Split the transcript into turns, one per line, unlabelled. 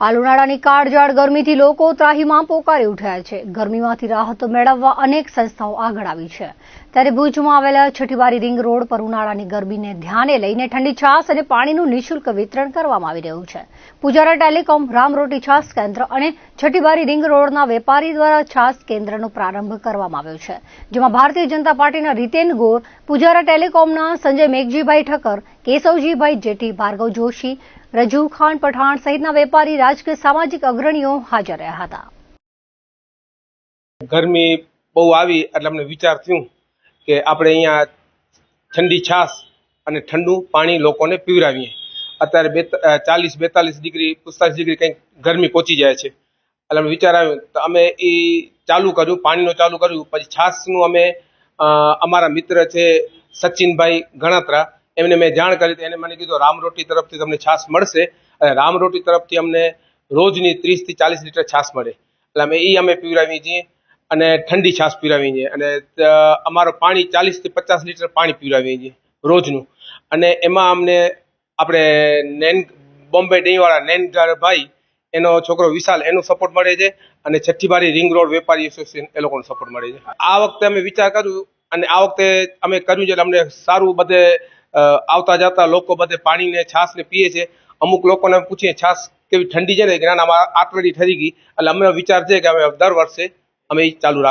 હાલ ઉનાળાની કાળજાળ ગરમીથી લોકો ત્રાહીમાં પોકારી ઉઠ્યા છે. ગરમીમાંથી રાહત મેળવવા અનેક સંસ્થાઓ આગળ આવી છે. ત્યારે ભુજમાં આવેલા છઠીબારી રિંગ રોડ પર ઉનાળાની ગરમીને ધ્યાને લઈને ઠંડી છાસ અને પાણીનું નિઃશુલ્ક વિતરણ કરવામાં આવી રહ્યું છે. પુજારા ટેલિકોમ રામરોટી છાસ કેન્દ્ર અને છઠીબારી રિંગ રોડના વેપારી દ્વારા છાસ કેન્દ્રનો પ્રારંભ કરવામાં આવ્યો છે. જેમાં ભારતીય જનતા પાર્ટીના રીતેન ગોર, પુજારા ટેલિકોમના સંજય મેઘજીભાઈ ઠક્કર કેશવજીભાઈ જેઠી, ભાર્ગવ જોશી, રજુ ખાન પઠાણ સહિતના વેપારી, રાજકીય, સામાજિક અગ્રણીઓ હાજર રહ્યા હતા.
ગરમી બહુ આવી એટલે અમને વિચાર થયું કે આપણે અહીંયા ઠંડી છાશ અને ઠંડુ પાણી લોકોને પીવડાવીએ. અત્યારે બે ચાલીસ, બેતાલીસ ડિગ્રી, પિસ્તાલીસ ડિગ્રી કંઈક ગરમી પહોંચી જાય છે. એટલે અમે વિચાર આવ્યો, તો અમે એ ચાલુ કર્યું, પાણીનું ચાલુ કર્યું, પછી છાશનું અમે અમારા મિત્ર છે સચિનભાઈ ગણાત્રા એમને મેં જાણ કરી હતી, એને મને કીધું, રામ રોટી તરફથી તમને છાશ મળશે. અને રામ રોટી તરફથી અમને રોજની ત્રીસથી ચાલીસ લીટર છાશ મળે. એટલે અમે એ અમે પીવડાવીએ છીએ અને ઠંડી છાશ પીવડાવીએ છીએ. અને અમારું પાણી ચાલીસથી પચાસ લીટર પાણી પીવડાવીએ છીએ રોજનું. અને એમાં અમને આપણે નેન, બોમ્બે ડેવાળા નેનગારભાઈ એનો છોકરો વિશાલ, એનો સપોર્ટ મળે છે. અને છઠ્ઠીબારી રિંગ રોડ વેપારી એસોસિએશન એ લોકોનો સપોર્ટ મળે છે. આ વખતે અમે વિચાર કર્યું અને આ વખતે અમે કર્યું છે એટલે અમને સારું બધે આવતા જતા લોકો બધે પાણીને છાશને પીએ છે. અમુક લોકોને પૂછીએ છાશ કેવી ઠંડી છે ને? જ્ઞાન ના, અમારે ઠરી ગઈ. એટલે અમે વિચાર છે કે અમે દર વર્ષે અમે એ ચાલુ રાખ